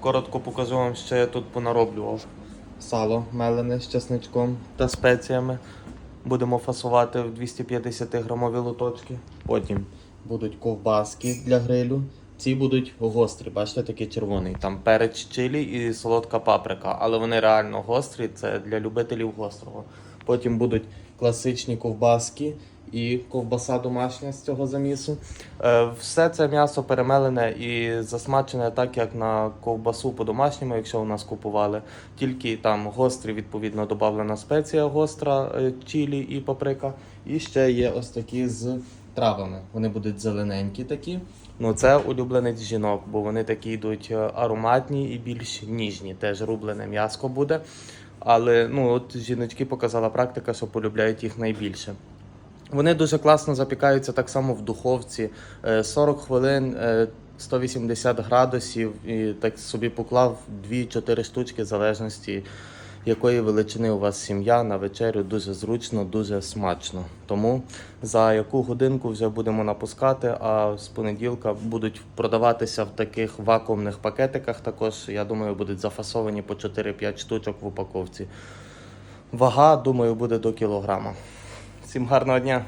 Коротко покажу вам, що я тут понароблював. Сало мелене з чесничком та спеціями. Будемо фасувати в 250 грамові лоточки. Потім будуть ковбаски для грилю. Ці будуть гострі, бачите, такий червоний. Там перець чилі і солодка паприка, але вони реально гострі, це для любителів гострого. Потім будуть класичні ковбаски і ковбаса домашня з цього замісу. Е, Все це м'ясо перемелене і засмачене так, як на ковбасу по-домашньому, якщо у нас купували. Тільки там гострі, відповідно, додавлена спеція гостра, е, чилі і паприка. І ще є ось такі з травами. Вони будуть зелененькі такі. Ну, це улюбленець жінок, бо вони такі йдуть е, ароматні і більш ніжні. Теж рублене м'яско буде. Але ну, от жіночки показала практика, що полюбляють їх найбільше. Вони дуже класно запікаються так само в духовці. Е, 40 хвилин, е, 180 градусів, і так собі поклав 2-4 штучки, в залежності якої величини у вас сім'я на вечерю. Дуже зручно, дуже смачно. Тому за яку годинку вже будемо напускати, а з понеділка будуть продаватися в таких вакуумних пакетиках. Також я думаю, будуть зафасовані по 4-5 штучок в упаковці. Вага, думаю, буде до кілограма. Всім гарного дня!